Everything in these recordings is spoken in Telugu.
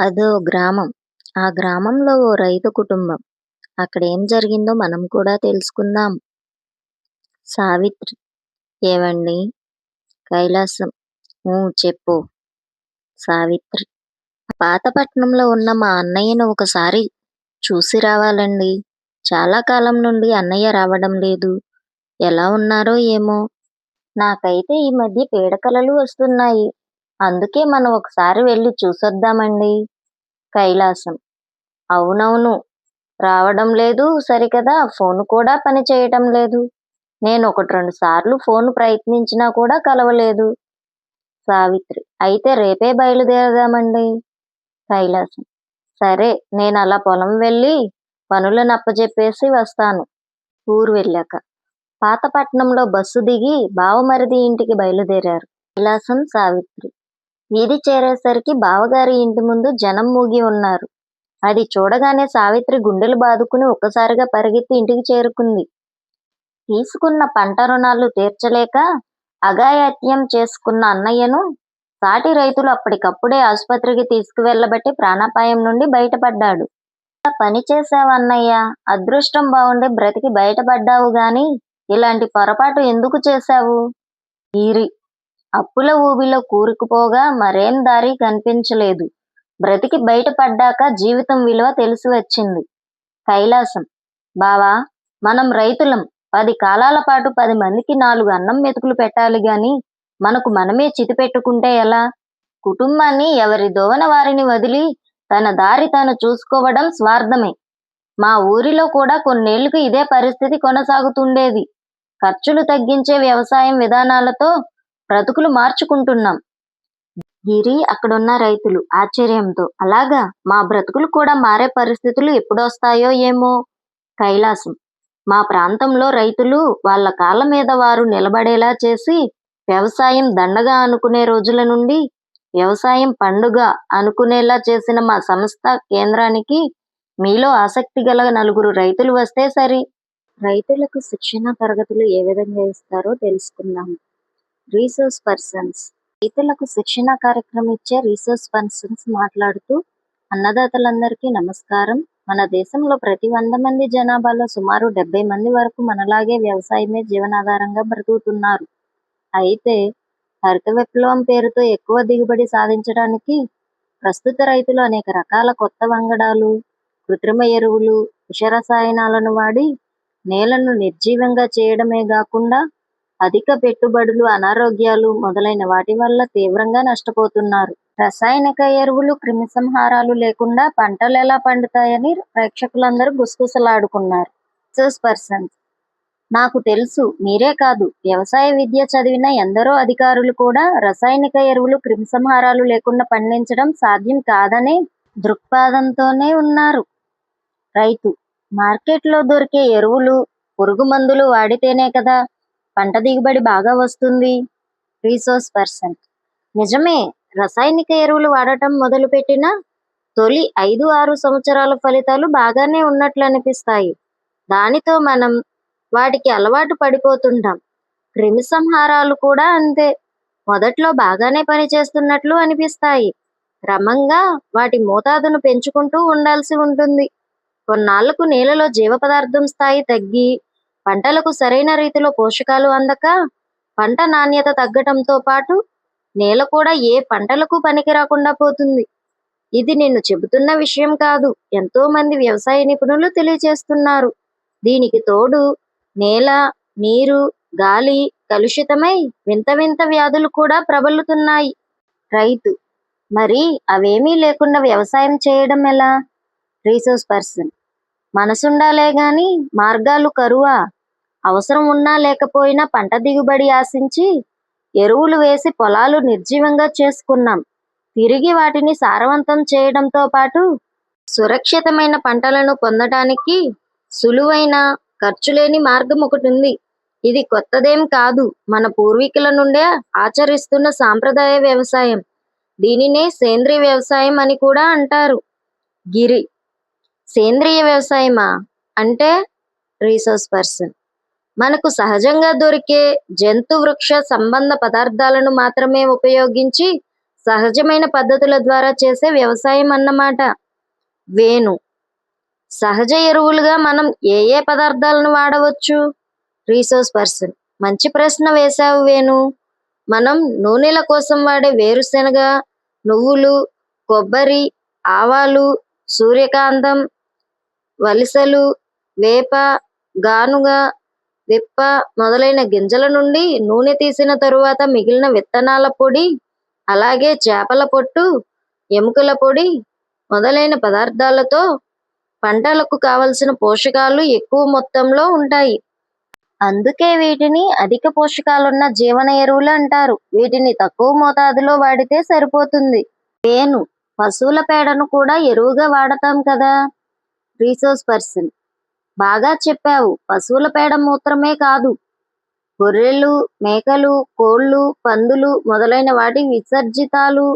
అదో గ్రామం. ఆ గ్రామంలో ఓ రైతు కుటుంబం. అక్కడేం జరిగిందో మనం కూడా తెలుసుకుందాం. సావిత్రి ఏవండి కైలాసం ఊ చెప్పు. సావిత్రి పాతపట్నంలో ఉన్న మా అన్నయ్యను ఒకసారి చూసి రావాలండి. చాలా కాలం నుండి అన్నయ్య రావడం లేదు. ఎలా ఉన్నారో ఏమో. నాకైతే ఈ మధ్య పీడకలలు వస్తున్నాయి. అందుకే మనం ఒకసారి వెళ్ళి చూసొద్దామండి. కైలాసం అవునవును. రావడం లేదు సరికదా ఫోన్ కూడా పని చేయటం లేదు. నేను ఒకటి రెండు సార్లు ఫోన్ ప్రయత్నించినా కూడా కలవలేదు. సావిత్రి అయితే రేపే బయలుదేరదామండి. కైలాసం సరే నేను అలా పొలం వెళ్ళి పనులను అప్పజెప్పేసి వస్తాను. ఊరు వెళ్ళాక పాతపట్నంలో బస్సు దిగి బావమరిది ఇంటికి బయలుదేరారు. కైలాసం సావిత్రి వీధి చేరేసరికి బావగారి ఇంటి ముందు జనం మూగి ఉన్నారు. అది చూడగానే సావిత్రి గుండెలు బాదుకుని ఒక్కసారిగా పరిగెత్తి ఇంటికి చేరుకుంది. తీసుకున్న పంట రుణాలు తీర్చలేక అఘాయత్యం చేసుకున్న అన్నయ్యను సాటి రైతులు అప్పటికప్పుడే ఆసుపత్రికి తీసుకువెళ్ళబట్టి ప్రాణాపాయం నుండి బయటపడ్డాడు. పని చేశావన్నయ్య అదృష్టం బాగుండి బ్రతికి బయటపడ్డావు గాని ఇలాంటి పొరపాటు ఎందుకు చేశావు? ఈరి అప్పుల ఊబిలో కూరుకుపోగా మరేం దారి కనిపించలేదు. బ్రతికి బయటపడ్డాక జీవితం విలువ తెలిసి వచ్చింది. కైలాసం బావా మనం రైతులం పది కాలాల పాటు పది మందికి నాలుగు అన్నం మెతుకులు పెట్టాలి గాని మనకు మనమే చితి పెట్టుకుంటే ఎలా? కుటుంబాన్ని ఎవరి దోవన వారిని వదిలి తన దారి తాను చూసుకోవడం స్వార్థమే. మా ఊరిలో కూడా కొన్నేళ్ళకు ఇదే పరిస్థితి కొనసాగుతుండేది. ఖర్చులు తగ్గించే వ్యవసాయం విధానాలతో బ్రతుకులు మార్చుకుంటున్నాం. గిరి అక్కడున్న రైతులు ఆశ్చర్యంతో అలాగా మా బ్రతుకులు కూడా మారే పరిస్థితులు ఎప్పుడొస్తాయో ఏమో. కైలాసం మా ప్రాంతంలో రైతులు వాళ్ళ కాళ్ళ మీద వారు నిలబడేలా చేసి వ్యవసాయం దండగా అనుకునే రోజుల నుండి వ్యవసాయం పండుగ అనుకునేలా చేసిన మా సంస్థ కేంద్రానికి మీలో ఆసక్తి గల నలుగురు రైతులు వస్తే సరి. రైతులకు శిక్షణ తరగతులు ఏ విధంగా ఇస్తారో తెలుసుకుందాము రీసోర్స్ పర్సన్స్ రైతులకు శిక్షణ కార్యక్రమం ఇచ్చే రీసోర్స్ పర్సన్స్ మాట్లాడుతూ అన్నదాతలందరికీ నమస్కారం. మన దేశంలో ప్రతి వంద మంది జనాభాలో సుమారు డెబ్బై మంది వరకు మనలాగే వ్యవసాయమే జీవనాధారంగా బ్రతుకుతున్నారు. అయితే హరిత విప్లవం పేరుతో ఎక్కువ దిగుబడి సాధించడానికి ప్రస్తుత రైతులు అనేక రకాల కొత్త వంగడాలు, కృత్రిమ ఎరువులు, విష రసాయనాలను వాడి నేలను నిర్జీవంగా చేయడమే కాకుండా అధిక పెట్టుబడులు, అనారోగ్యాలు మొదలైన వాటి వల్ల తీవ్రంగా నష్టపోతున్నారు. రసాయనిక ఎరువులు, క్రిమిసంహారాలు లేకుండా పంటలు ఎలా పండుతాయని ప్రేక్షకులందరూ గుసగుసలాడుకున్నారు. రీసోర్స్ పర్సన్స్ నాకు తెలుసు మీరే కాదు వ్యవసాయ విద్య చదివిన ఎందరో అధికారులు కూడా రసాయనిక ఎరువులు, క్రిమిసంహారాలు లేకుండా పండించడం సాధ్యం కాదనే దృక్పాదంతోనే ఉన్నారు. రైతు మార్కెట్లో దొరికే ఎరువులు, పురుగు మందులు వాడితేనే కదా పంట దిగుబడి బాగా వస్తుంది. రీసోర్స్ పర్సన్ నిజమే రసాయనిక ఎరువులు వాడటం మొదలుపెట్టిన తొలి ఐదు ఆరు సంవత్సరాల ఫలితాలు బాగానే ఉన్నట్లు అనిపిస్తాయి. దానితో మనం వాటికి అలవాటు పడిపోతుంటాం. క్రిమిసంహారాలు కూడా అంతే మొదట్లో బాగానే పనిచేస్తున్నట్లు అనిపిస్తాయి. క్రమంగా వాటి మోతాదును పెంచుకుంటూ ఉండాల్సి ఉంటుంది. కొన్నాళ్ళకు నేలలో జీవ పదార్థం స్థాయి తగ్గి పంటలకు సరైన రీతిలో పోషకాలు అందక పంట నాణ్యత తగ్గటంతో పాటు నేల కూడా ఏ పంటలకు పనికి రాకుండా పోతుంది. ఇది నేను చెబుతున్న విషయం కాదు ఎంతో మంది వ్యవసాయ నిపుణులు తెలియజేస్తున్నారు. దీనికి తోడు నేల, నీరు, గాలి కలుషితమై వింత వింత వ్యాధులు కూడా ప్రబలుతున్నాయి. రైతు మరి అవేమీ లేకుండా వ్యవసాయం చేయడం ఎలా? రీసోర్స్ పర్సన్ మనసుండాలే గాని మార్గాలు కరువా? అవసరం ఉన్నా లేకపోయినా పంట దిగుబడి ఆశించి ఎరువులు వేసి పొలాలు నిర్జీవంగా చేసుకున్నాం. తిరిగి వాటిని సారవంతం చేయడంతో పాటు సురక్షితమైన పంటలను పొందటానికి సులువైన, ఖర్చులేని మార్గం ఒకటి ఉంది ఇది కొత్తదేం కాదు మన పూర్వీకుల నుండే ఆచరిస్తున్న సాంప్రదాయ వ్యవసాయం. దీనినే సేంద్రియ వ్యవసాయం అని కూడా అంటారు. గిరి సేంద్రియ వ్యవసాయమా? అంటే? రీసోర్స్ పర్సన్ మనకు సహజంగా దొరికే జంతు వృక్ష సంబంధ పదార్థాలను మాత్రమే ఉపయోగించి సహజమైన పద్ధతుల ద్వారా చేసే వ్యవసాయం అన్నమాట. వేణు. సహజ ఎరువులుగా మనం ఏ ఏ పదార్థాలను వాడవచ్చు? రీసోర్స్ పర్సన్ మంచి ప్రశ్న వేశావు వేణు. మనం నూనెల కోసం వాడే వేరుశెనగ నువ్వులు కొబ్బరి ఆవాలు సూర్యకాంతం వలిసలు వేప గానుగ విప్ప మొదలైన గింజల నుండి నూనె తీసిన తరువాత మిగిలిన విత్తనాల పొడి అలాగే చేపల పొట్టు ఎముకల పొడి మొదలైన పదార్థాలతో పంటలకు కావలసిన పోషకాలు ఎక్కువ మొత్తంలో ఉంటాయి. అందుకే వీటిని అధిక పోషకాలున్న జీవన ఎరువులు అంటారు. వీటిని తక్కువ మోతాదులో వాడితే సరిపోతుంది. పేను పశువుల పేడను కూడా ఎరువుగా వాడతాం కదా. Resource person. బాగా చెప్పావు. పశువుల పేడ మూత్రమే కాదు. గొర్రెలు మేకలు కోళ్ళు పందులు మొదలైన వాటి విసర్జితాలు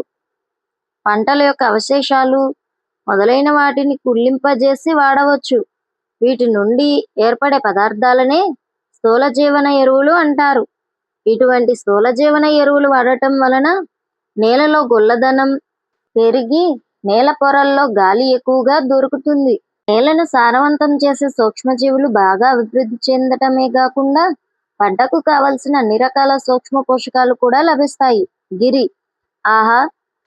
పంటల యొక్క అవశేషాలు మొదలైన వాటిని కుళ్ళింపజేసి వాడవచ్చు. వీటి నుండి ఏర్పడే పదార్థాలనే స్థూల జీవన ఎరువులు అంటారు. ఇటువంటి స్థూల జీవన ఎరువులు వాడటం వలన నేలలో గుల్లదనం పెరిగి నేల పొరల్లో గాలి ఎక్కువగా దొరుకుతుంది. నేలను సారవంతం చేసే సూక్ష్మజీవులు బాగా అభివృద్ధి చెందటమే కాకుండా పంటకు కావలసిన అన్ని రకాల సూక్ష్మ పోషకాలు కూడా లభిస్తాయి. గిరి. ఆహా!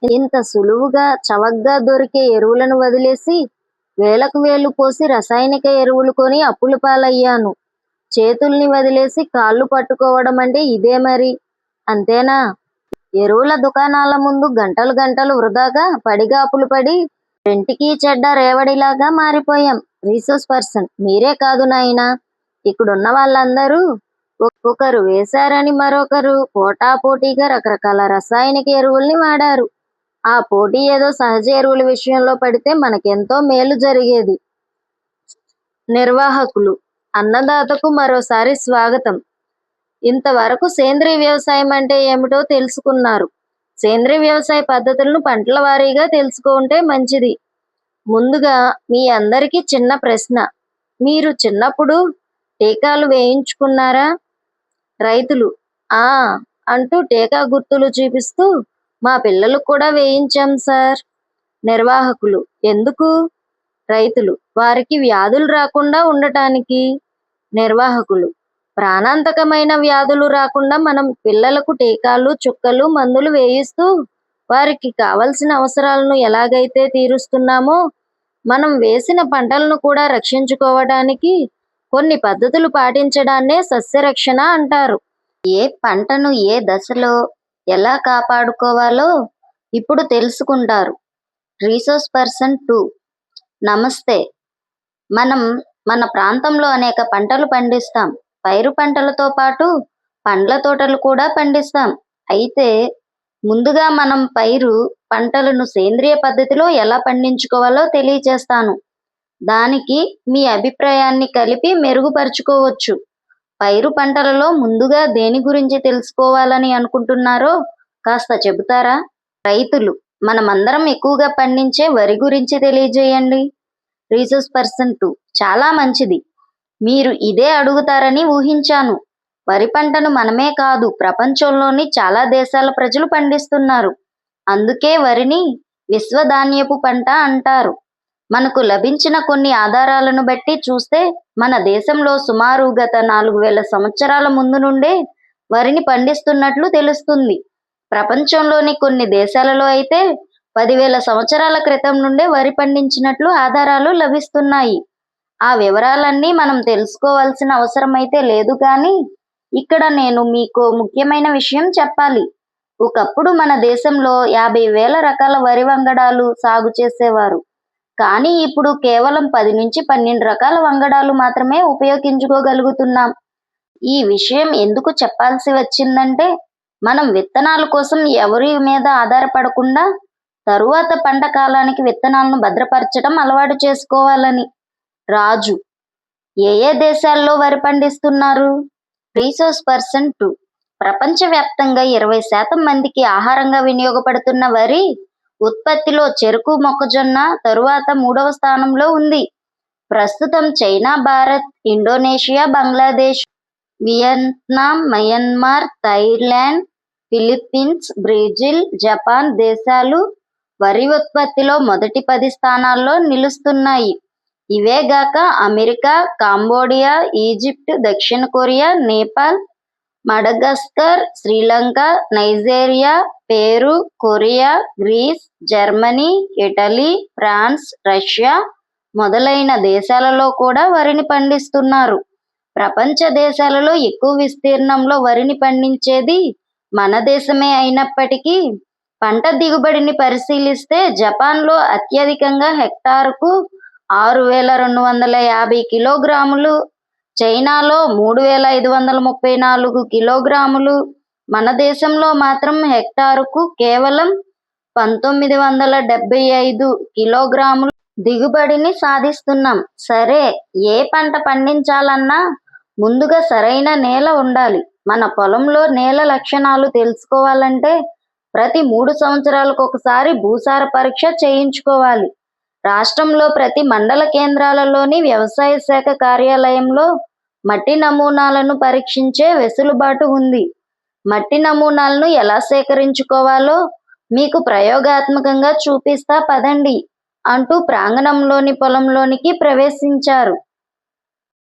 ఇంత సులువుగా చవగ్గా దొరికే ఎరువులను వదిలేసి వేలకు వేలు పోసి రసాయనిక ఎరువులు కొని అప్పుల పాలయ్యాను. చేతుల్ని వదిలేసి కాళ్ళు పట్టుకోవడం అంటే ఇదే మరి. అంతేనా? ఎరువుల దుకాణాల ముందు గంటలు గంటలు వృధాగా పడిగాపులు పడి ఇంటికి చెడ్డ రేవడిలాగా మారిపోయాం. Resource person. మీరే కాదు నాయనా. ఇక్కడున్న వాళ్ళందరూ ఒక్కొక్కరు వేశారని మరొకరు పోటాపోటీగా రకరకాల రసాయనిక ఎరువుల్ని వాడారు. ఆ పోటీ ఏదో సహజ ఎరువుల విషయంలో పడితే మనకెంతో మేలు జరిగేది. నిర్వాహకులు అన్నదాతకు మరోసారి స్వాగతం. ఇంతవరకు సేంద్రియ వ్యవసాయం అంటే ఏమిటో తెలుసుకున్నారు. సేంద్రియ వ్యవసాయ పద్ధతులను పంటల వారీగా తెలుసుకుంటే మంచిది. ముందుగా మీ అందరికీ చిన్న ప్రశ్న. మీరు చిన్నప్పుడు టీకాలు వేయించుకున్నారా? రైతులు ఆ అంటూ టీకా గుర్తులు చూపిస్తూ మా పిల్లలకు కూడా వేయించాం సార్. నిర్వాహకులు ఎందుకు? రైతులు వారికి వ్యాధులు రాకుండా ఉండటానికి. నిర్వాహకులు ప్రాణాంతకమైన వ్యాధులు రాకుండా మనం పిల్లలకు టీకాలు చుక్కలు మందులు వేయిస్తూ వారికి కావలసిన అవసరాలను ఎలాగైతే తీరుస్తున్నామో మనం వేసిన పంటలను కూడా రక్షించుకోవడానికి కొన్ని పద్ధతులు పాటించడాన్నే సస్యరక్షణ అంటారు. ఏ పంటను ఏ దశలో ఎలా కాపాడుకోవాలో ఇప్పుడు తెలుసుకుంటారు. Resource person two. నమస్తే. మనం మన ప్రాంతంలో అనేక పంటలు పండిస్తాం. పైరు పంటలతో పాటు పండ్ల తోటలు కూడా పండిస్తాం. అయితే ముందుగా మనం పైరు పంటలను సేంద్రియ పద్ధతిలో ఎలా పండించుకోవాలో తెలియజేస్తాను దానికి మీ అభిప్రాయాన్ని కలిపి మెరుగుపరుచుకోవచ్చు. పైరు పంటలలో ముందుగా దేని గురించి తెలుసుకోవాలని అనుకుంటున్నారో కాస్త చెబుతారా? రైతులు మనమందరం ఎక్కువగా పండించే వరి గురించి తెలియజేయండి. రీసోర్స్ పర్సన్ టూ చాలా మంచిది. మీరు ఇదే అడుగుతారని ఊహించాను. వరి పంటను మనమే కాదు ప్రపంచంలోని చాలా దేశాల ప్రజలు పండిస్తున్నారు. అందుకే వరిని విశ్వధాన్యపు పంట అంటారు. మనకు లభించిన కొన్ని ఆధారాలను బట్టి చూస్తే మన దేశంలో సుమారు గత నాలుగు వేల సంవత్సరాల ముందు నుండే వరిని పండిస్తున్నట్లు తెలుస్తుంది. ప్రపంచంలోని కొన్ని దేశాలలో అయితే పదివేల సంవత్సరాల క్రితం నుండే వరి పండించినట్లు ఆధారాలు లభిస్తున్నాయి. ఆ వివరాలన్నీ మనం తెలుసుకోవాల్సిన అవసరం అయితే లేదు కానీ ఇక్కడ నేను మీకు ముఖ్యమైన విషయం చెప్పాలి. ఒకప్పుడు మన దేశంలో యాభై వేల రకాల వరి వంగడాలు సాగు చేసేవారు. కానీ ఇప్పుడు కేవలం పది నుంచి పన్నెండు రకాల వంగడాలు మాత్రమే ఉపయోగించుకోగలుగుతున్నాం. ఈ విషయం ఎందుకు చెప్పాల్సి వచ్చిందంటే మనం విత్తనాల కోసం ఎవరి మీద ఆధారపడకుండా తరువాత పంట కాలానికి విత్తనాలను భద్రపరచడం అలవాటు చేసుకోవాలని. రాజు. ఏ ఏ దేశాల్లో వరి పండిస్తున్నారు? Resource person two. ప్రపంచవ్యాప్తంగా ఇరవై శాతం మందికి ఆహారంగా వినియోగపడుతున్న వరి ఉత్పత్తిలో చెరుకు మొక్కజొన్న తరువాత మూడవ స్థానంలో ఉంది. ప్రస్తుతం China Bharat Indonesia Bangladesh Vietnam Myanmar Thailand Philippines Brazil Japan దేశాలు వరి ఉత్పత్తిలో మొదటి పది స్థానాల్లో నిలుస్తున్నాయి. ఇవేగాక అమెరికా కాంబోడియా ఈజిప్ట్ దక్షిణ Korea Nepal Madagascar Sri Lanka Nigeria Peru Korea Greece Germany Italy France Russia మొదలైన దేశాలలో కూడా వరిని పండిస్తున్నారు. ప్రపంచ దేశాలలో ఎక్కువ విస్తీర్ణంలో వరిని పండించేది మన దేశమే అయినప్పటికీ పంట దిగుబడిని పరిశీలిస్తే జపాన్లో అత్యధికంగా హెక్టార్కు ఆరు వేల రెండు వందల యాభై కిలోగ్రాములు చైనాలో మూడు వేల ఐదు వందల ముప్పై నాలుగు కిలోగ్రాములు మన దేశంలో మాత్రం హెక్టారుకు కేవలం పంతొమ్మిది వందల డెబ్బై ఐదు కిలోగ్రాములు దిగుబడిని సాధిస్తున్నాం. సరే ఏ పంట పండించాలన్నా ముందుగా సరైన నేల ఉండాలి. మన పొలంలో నేల లక్షణాలు తెలుసుకోవాలంటే ప్రతి మూడు సంవత్సరాలకు ఒకసారి భూసార పరీక్ష చేయించుకోవాలి. రాష్ట్రంలో ప్రతి మండల కేంద్రాలలోని వ్యవసాయ శాఖ కార్యాలయంలో మట్టి నమూనాలను పరీక్షించే వెసులుబాటు ఉంది. మట్టి నమూనాలను ఎలా సేకరించుకోవాలో మీకు ప్రయోగాత్మకంగా చూపిస్తా పదండి అంటూ ప్రాంగణంలోని పొలంలోనికి ప్రవేశించారు.